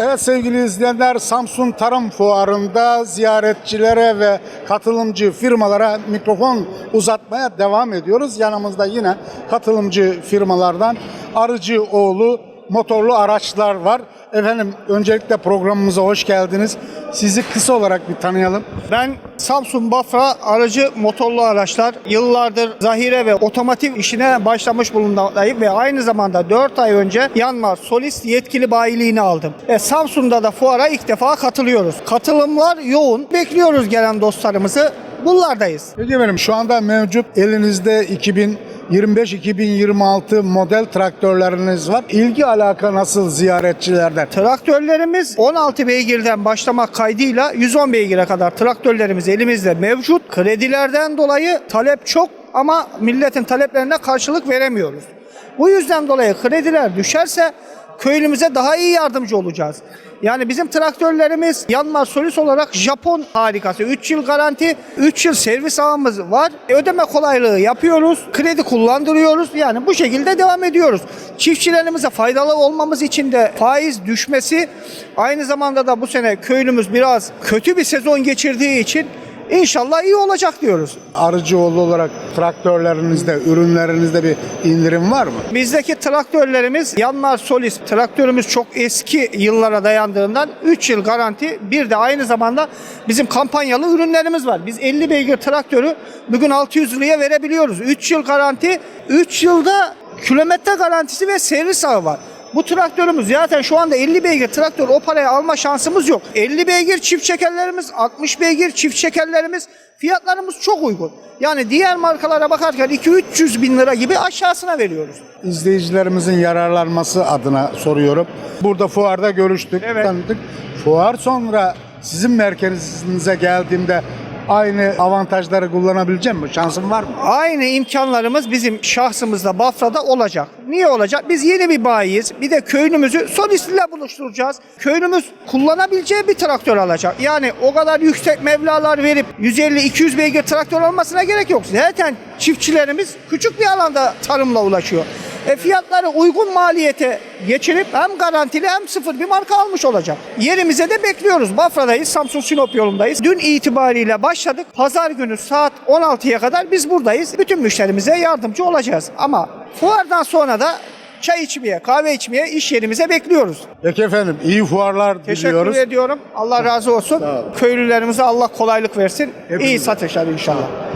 Evet sevgili izleyenler Samsun Tarım Fuarı'nda ziyaretçilere ve katılımcı firmalara mikrofon uzatmaya devam ediyoruz. Yanımızda yine katılımcı firmalardan Arıcıoğlu motorlu araçlar var. Efendim öncelikle programımıza hoş geldiniz. Sizi kısa olarak bir tanıyalım. Ben Samsun Bafra aracı motorlu araçlar yıllardır zahire ve otomotiv işine başlamış bulunmaktayım ve aynı zamanda 4 ay önce Yanmar Solist yetkili bayiliğini aldım. E, Samsun'da da fuara ilk defa katılıyoruz. Katılımlar yoğun. Bekliyoruz gelen dostlarımızı. Bunlardayız. Peki efendim şu anda mevcut elinizde 2025-2026 model traktörleriniz var. İlgi alaka nasıl ziyaretçilerden? Traktörlerimiz 16 beygirden başlamak kaydıyla 110 beygire kadar traktörlerimiz elimizde mevcut. Kredilerden dolayı talep çok ama milletin taleplerine karşılık veremiyoruz. Bu yüzden dolayı krediler düşerse köylümüze daha iyi yardımcı olacağız. Yani bizim traktörlerimiz Yanmar Solis olarak Japon harikası. 3 yıl garanti, 3 yıl servis ağımız var. E, Ödeme kolaylığı yapıyoruz. Kredi kullandırıyoruz. Yani bu şekilde devam ediyoruz. Çiftçilerimize faydalı olmamız için de faiz düşmesi aynı zamanda da bu sene köylümüz biraz kötü bir sezon geçirdiği için inşallah iyi olacak diyoruz. Arıcıoğlu olarak traktörlerinizde, ürünlerinizde bir indirim var mı? Bizdeki traktörlerimiz Yanmar Solis traktörümüz çok eski yıllara dayandığından 3 yıl garanti bir de aynı zamanda bizim kampanyalı ürünlerimiz var. Biz 50 beygir traktörü bugün 600 liraya verebiliyoruz. 3 yıl garanti 3 yılda kilometre garantisi ve servis ağı var. Bu traktörümüz zaten şu anda 50 beygir traktör o paraya alma şansımız yok. 50 beygir çift çekerlerimiz, 60 beygir çift çekerlerimiz fiyatlarımız çok uygun. Yani diğer markalara bakarken 2-300 bin lira gibi aşağısına veriyoruz. İzleyicilerimizin yararlanması adına soruyorum. Burada fuarda görüştük, Evet. tanıdık. Fuar sonra sizin merkezinize geldiğimde aynı avantajları kullanabileceğim mi? Şansım var mı? Aynı imkanlarımız bizim şahsımızda Bafra'da olacak. Niye olacak? Biz yeni bir bayiyiz. Bir de köylümüzü solistle buluşturacağız. Köylümüz kullanabileceği bir traktör alacak. Yani o kadar yüksek mevlalar verip 150-200 beygir traktör almasına gerek yok. Zaten çiftçilerimiz küçük bir alanda tarımla ulaşıyor. E fiyatları uygun maliyete geçirip hem garantili hem sıfır bir marka almış olacak. Yerimize de bekliyoruz. Bafra'dayız, Samsun Sinop yolundayız. Dün itibariyle başladık. Pazar günü saat 16'ya kadar biz buradayız. Bütün müşterimize yardımcı olacağız. Ama fuardan sonra da çay içmeye, kahve içmeye iş yerimize bekliyoruz. Peki efendim iyi fuarlar Teşekkür diliyoruz. ediyorum. Allah razı olsun. Köylülerimize Allah kolaylık versin. Hepimize. İyi satışlar inşallah.